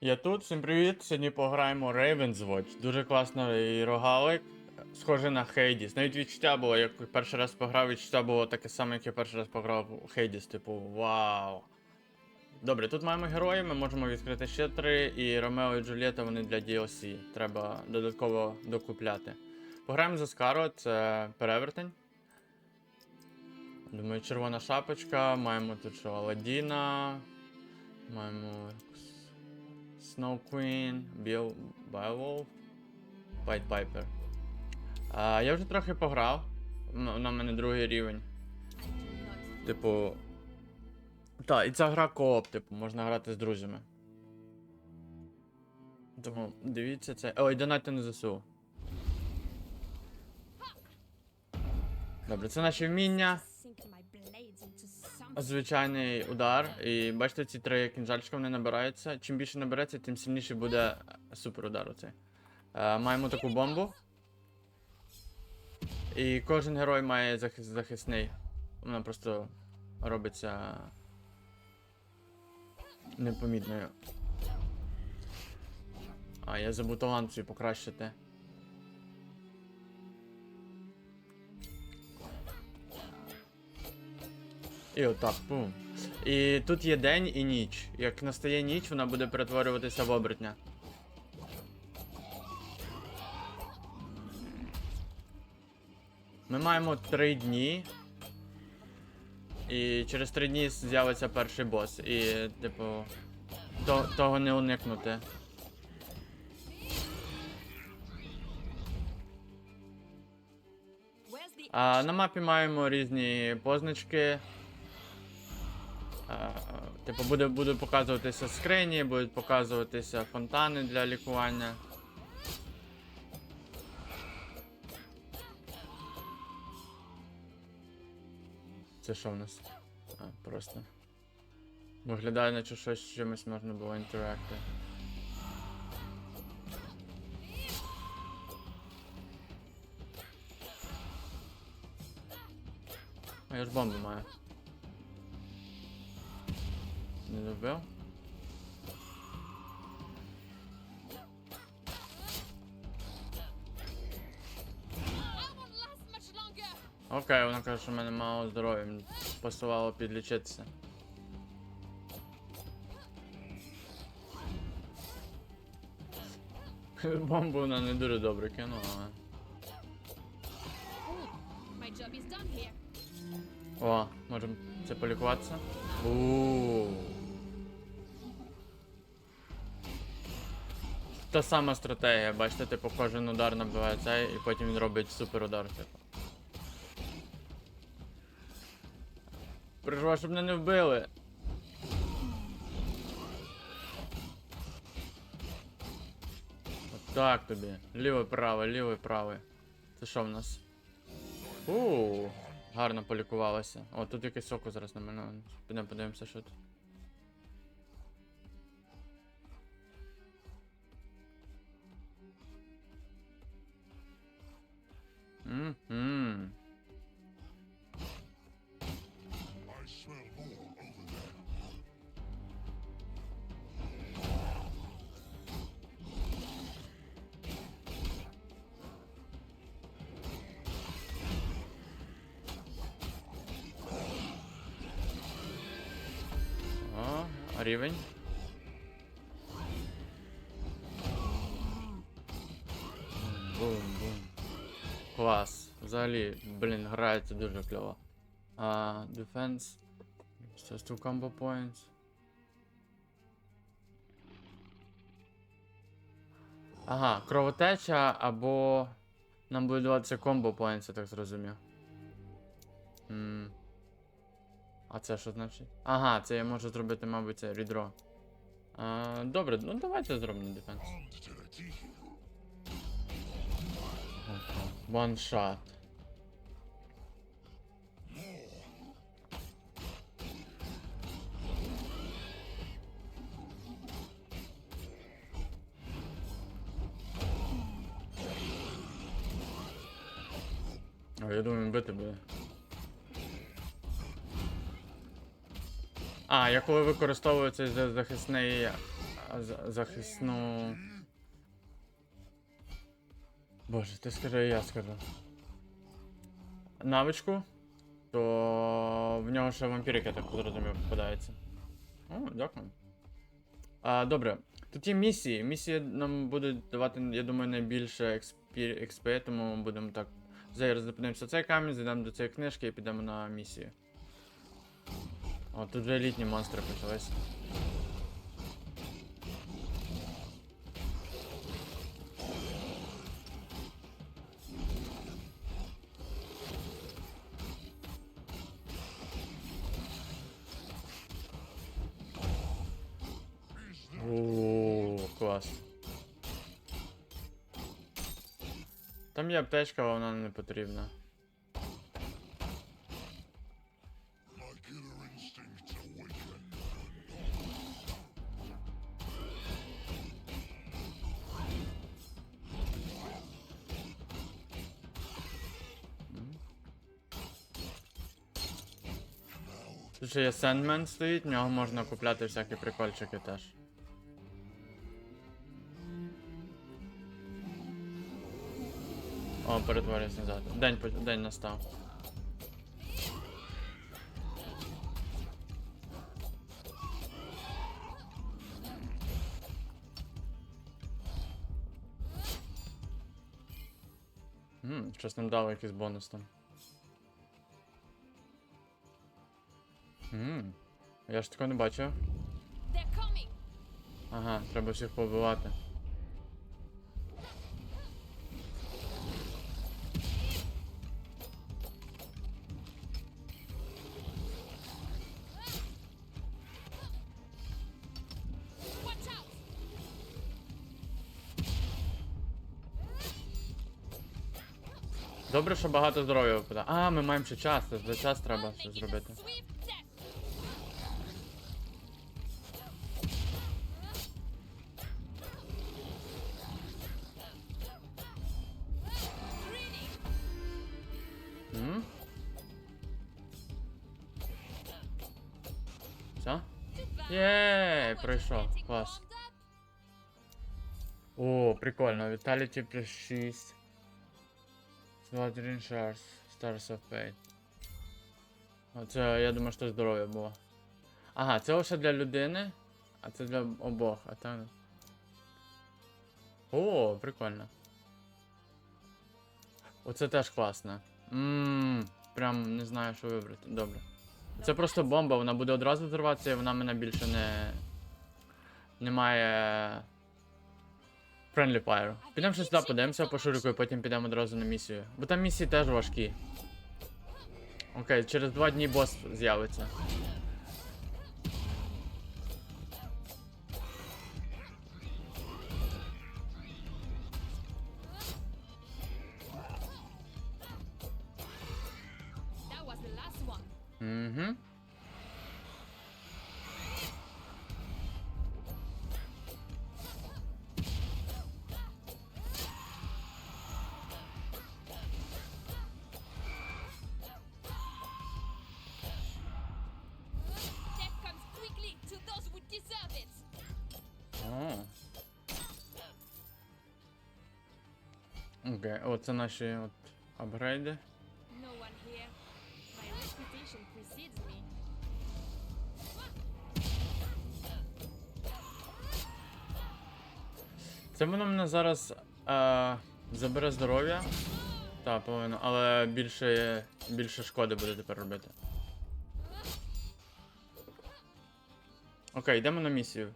Я тут, всім привіт. Сьогодні пограємо Raven's Watch. Дуже класний рогалик, схожий на Хейдіс. Навіть відчуття було, як перший раз пограв, відчуття було таке саме, як я перший раз пограв у Хейдіс, типу, вау. Добре, тут маємо герої, ми можемо відкрити ще три, і Ромео і Джульєта вони для DLC. Треба додатково докупляти. Пограємо за Скаро, це перевертень. Думаю, червона шапочка, маємо тут що Аладдіна, маємо Snow Queen, Bill Beowulf, White Piper. Я вже трохи пограв. На мене другий рівень. Типу. Так, і ця гра кооп, типу, можна грати з друзями. Тому дивіться це. Ой, донатьте на ЗСУ. Добре, це наші вміння. Звичайний удар. І бачите, ці три кінжальчика вони набираються. Чим більше набереться, тим сильніший буде супер удар оцей. Е, маємо таку бомбу. І кожен герой має захис- захисний. Вона просто робиться непомітною. А, я забув талант свій покращити. І отак, пум. І тут є день і ніч. Як настає ніч, вона буде перетворюватися в оборотня. Ми маємо три дні. І через три дні з'явиться перший бос. І, типу. То, того не уникнути. А, на мапі маємо різні позначки. Типу, буде, буде показуватися скрині, будуть показуватися фонтани для лікування. Це що в нас? А, просто. Виглядає, наче щось з чимось можна було інтеракти. А я ж бомбу маю. Добив? Окей, вона каже, що в мене мало здоров'я, пасувало підлічитися. Бомбу вона не дуже добре кинула, але. О, можемо це полікуватися. Ууу. Та сама стратегія, бачите, типу кожен удар набиває цей і потім він робить супер удар, типу. Переживаю, щоб мене не вбили. Так тобі. Ліве праве, ліве праве. Це що в нас? Ууу, гарно полікувалося. О, тут якийсь соку зараз на мене. Підемо подивимося, що тут. Мгм. О, а рівень. Взагалі, блін, грається дуже кльово. А, defense. Just two combo points. Ага, кровотеча або. Нам буде даватися комбо points, я так зрозумів. М. А це що значить? Ага, це я можу зробити, мабуть, це відро. А, добре, ну давайте зробимо дефенс. One О, я думаю, бити буде. А, я коли використовую за- захисний за- захисну. Боже, ти скажи, я скажу. Навичку, то в нього ще вампірик, я так зрозумів, попадається. О, дякую. А, добре. Тут є місії. Місії нам будуть давати, я думаю, найбільше експі... експі, тому будемо так. Зараз зупинимося цей камінь, зайдемо до цієї книжки і підемо на місію. О, тут вже літні монстри почались. О, клас. Там є аптечка, але вона не потрібна. Тут ще є Sandman стоїть, в нього можна купляти всякі прикольчики теж. О, перетворююсь назад. День, день настав. Ммм, щось нам дало якийсь бонус там. Ммм, я ж такого не бачив. Ага, треба всіх побивати. Добре, що багато здоров'я випадає. А, ми маємо ще час, за час треба a зробити. Все? Єй, пройшов. Клас. О, прикольно. Vitality плюс 6. Slaughtering Shards. Stars of Fate. Оце, я думаю, що здоров'я було. Ага, це лише для людини, а це для обох, а там. О, прикольно. Оце теж класно. Ммм, прям не знаю, що вибрати. Добре. Це просто бомба, вона буде одразу взорватися і вона мене більше не. не має. Friendly Fire. Підемо ще сюди, подивимося по шурику і потім підемо одразу на місію. Бо там місії теж важкі. Окей, через два дні бос з'явиться. Угу. О. Окей, оце наші от апгрейди. Це воно мене зараз е, забере здоров'я. Так, половину, але більше, більше шкоди буде тепер робити. Окей, йдемо на місію.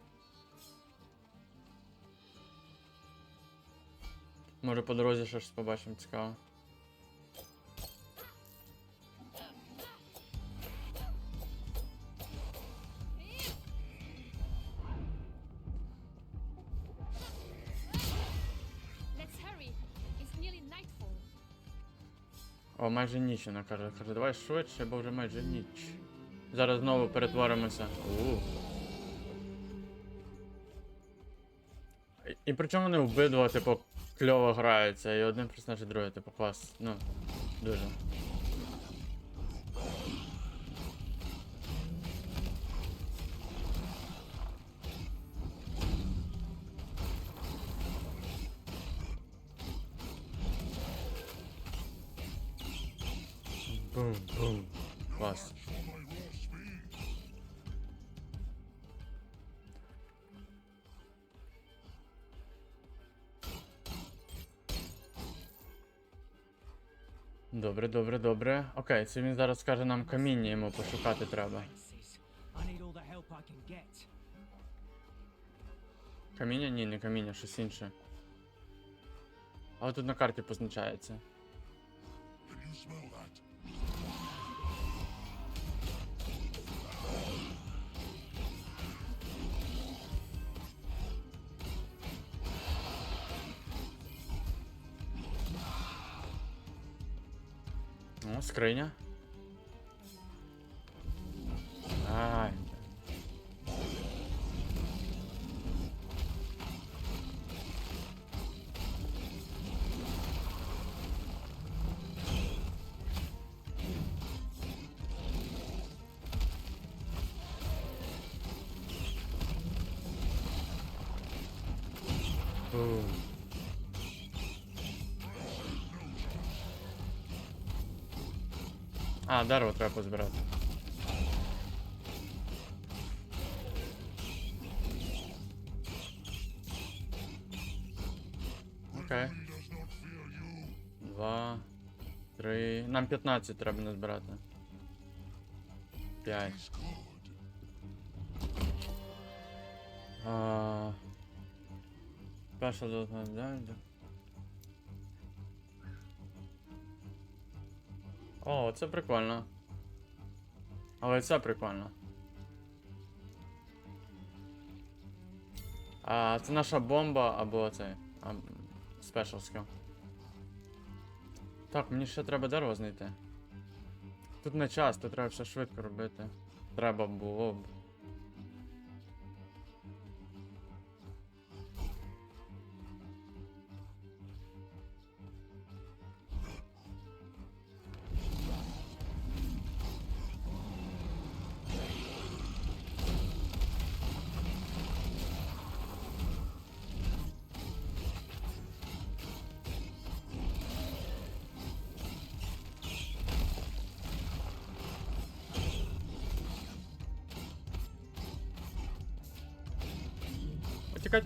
Може по дорозі щось побачимо цікаво. О, майже ніч вона каже. Каже, давай швидше, бо вже майже ніч. Зараз знову перетворимося. У. І, причому вони обидва, типу, кльово граються. І один персонаж, і другий, типу, клас. Ну, дуже. Окей, це він зараз скаже нам каміння йому пошукати треба. Каміння? Ні, не каміння, щось інше. Але тут на карті позначається. Скриня. Ай. А, дерево треба позбирати. Окей. Два. Три. Нам 15 треба назбирати. П'ять. А... Перша должна далі. О, це прикольно. Але це прикольно. А, це наша бомба або це. Special skill. Так, мені ще треба дерево знайти. Тут не час, тут треба все швидко робити. Треба було б.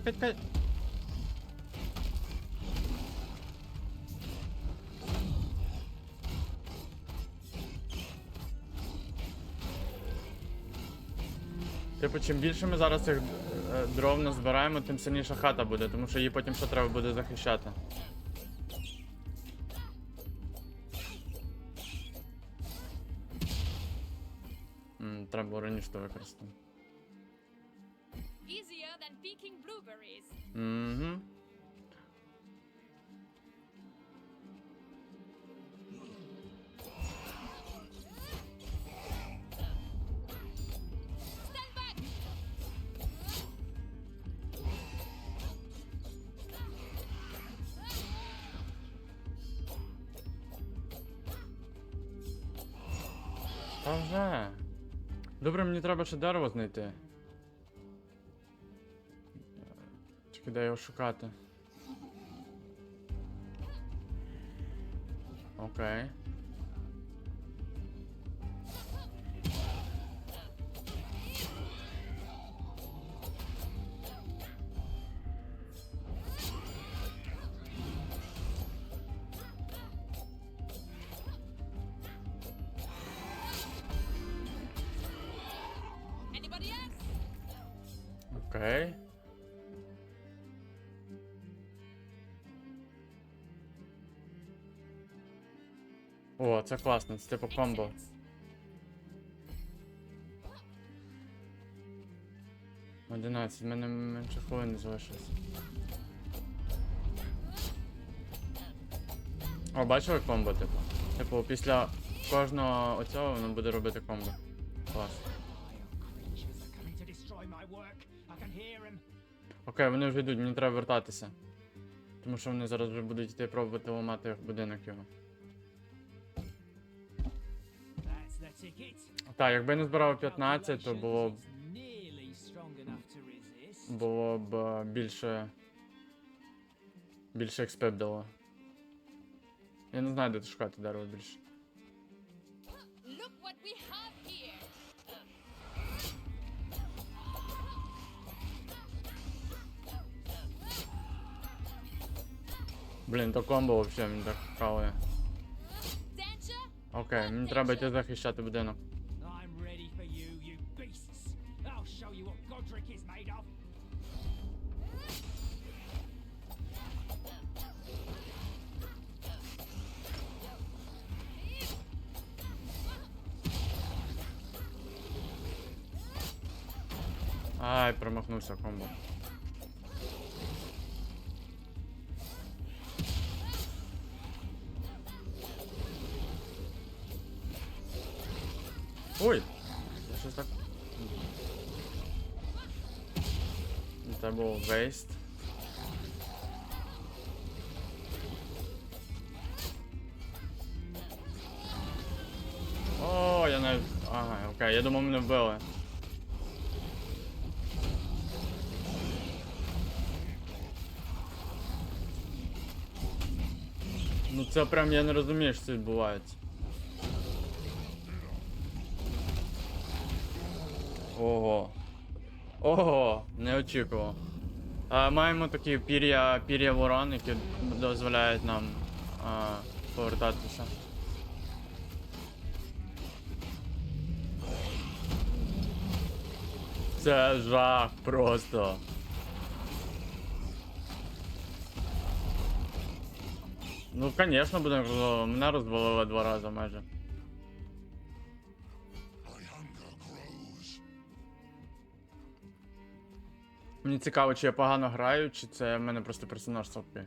Тікать, тікать. Типу, чим більше ми зараз цих е, дров назбираємо, тим сильніша хата буде, тому що її потім ще треба буде захищати. Треба було раніше то використати. Угу. Добре, мені треба ще дерево знайти. Тільки де його шукати. Окей. Anybody це класно, це типу комбо. Одинадцять, в мене менше хвилини залишилось. О, бачили комбо, типу? Типу, після кожного оцього воно буде робити комбо. Клас. Окей, вони вже йдуть, мені треба вертатися. Тому що вони зараз вже будуть йти пробувати ламати будинок його. Так, якби не збирав 15, то було б. Було б е, більше. Більше XP б дало. Я не знаю, де шукати дерево більше. Блін, то комбо взагалі він так хаває. Окей, мені треба йти захищати будинок. I'm ready for you, you beasts. I'll show you what Godric is made of. Ай, промахнувся комбо. Ой! Я щось так. Це був вейст. О, я навіть. Ага, окей, я думав мене вбили. Ну це прям я не розумію, що це відбувається. Ого. Ого, не очікував. А, маємо такі пір'я пір'я ворон, які дозволяють нам а, повертатися. Це жах просто. Ну, конечно, будемо. Мене розвалили два рази майже. Мені цікаво, чи я погано граю, чи це в мене просто персонаж слабкий.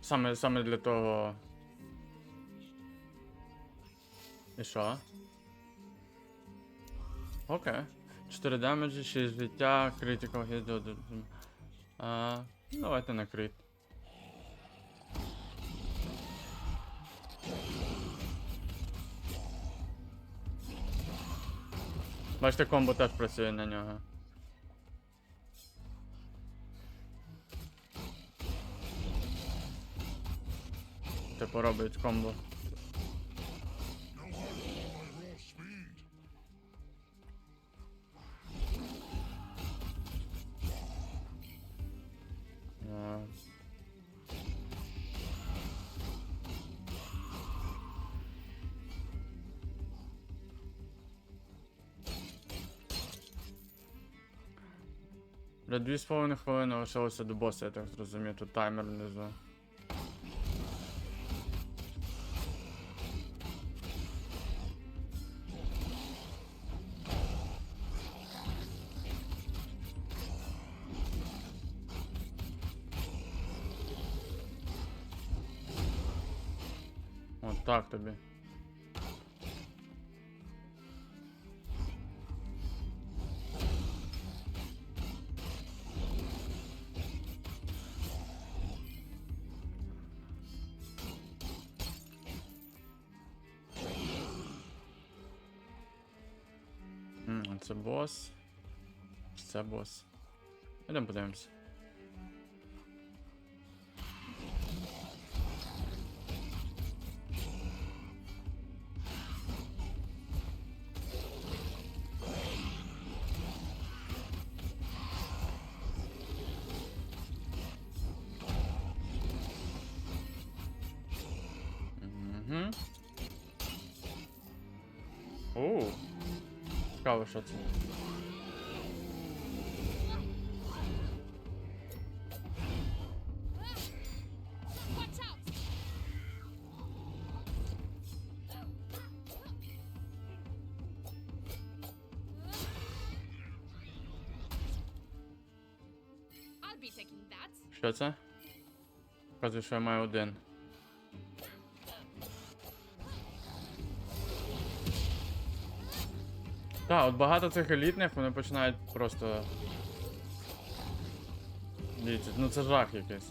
Саме, саме для того. І що? Окей. 4 демеджі, 6 життя, до- А, ну, давайте на крит. Бачите, комбо теж працює на нього. Типу робить комбо. А. Для 2,5 хвилини лишилося до боса, я так зрозумів, тут таймер внизу. Так тобі. Це бос. Це бос. Ідемо подивимось. Цікаво, що це. Watch out! I'll be Так, от багато цих елітних вони починають просто. Дивіться, ну це жах якийсь.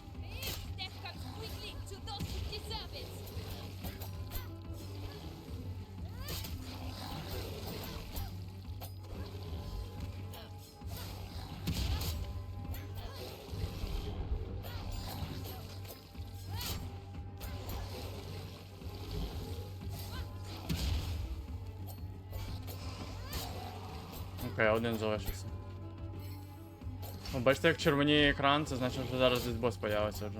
один залишився. О, бачите, як червоніє екран, це значить, що зараз десь бос появиться вже.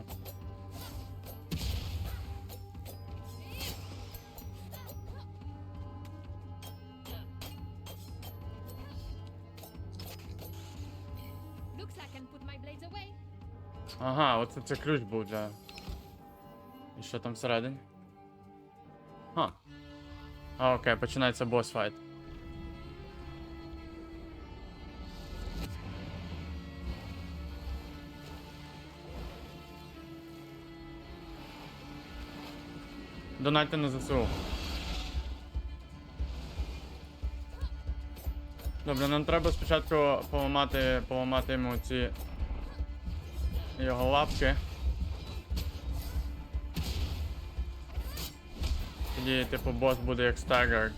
Ага, оце це ключ був для. І що там всередині? Ха. А, окей, починається босс файт. Донайте на ЗСУ. Добре, нам треба спочатку поламати, поламати йому ці його лапки. Тоді, типу, бос буде як стагер.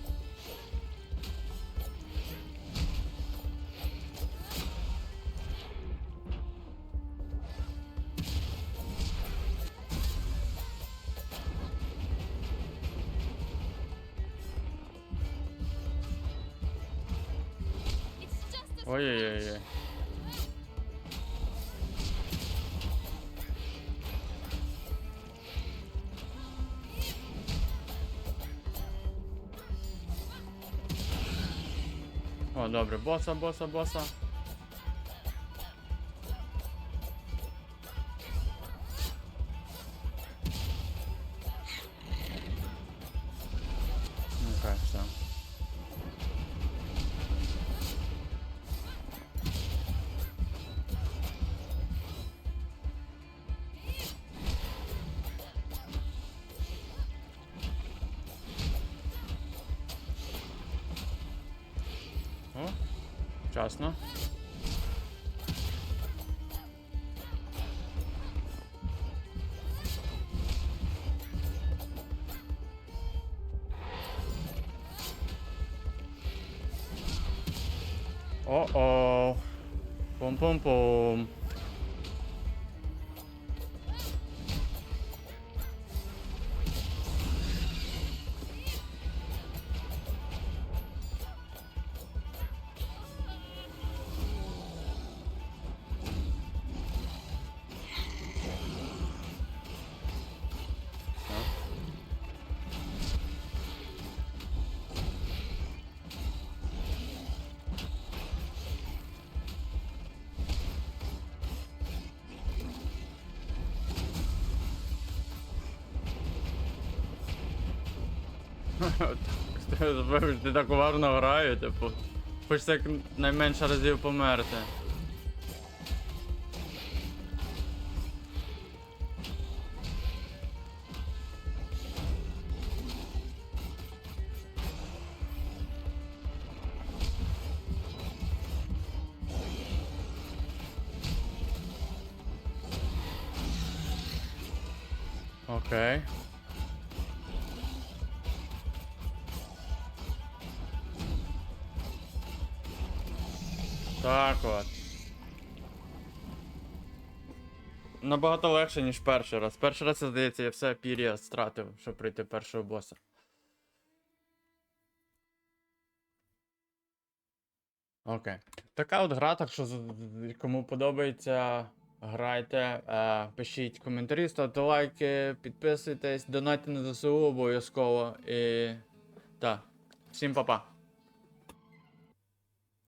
Ой-ой-ой. О, добре, боса, боса, боса. Вчасно. О-о. Пум-пум-пум. Ти так уважно граю, типу. Хочеться як найменше разів померти. Окей. Так от. Набагато легше, ніж перший раз. Перший раз, здається, я все пір'я стратив, щоб пройти першого боса. Окей. Така от гра, так що кому подобається, грайте, е, пишіть коментарі, ставте лайки, підписуйтесь, донайте на ЗСУ обов'язково. І. Так. Всім па-па.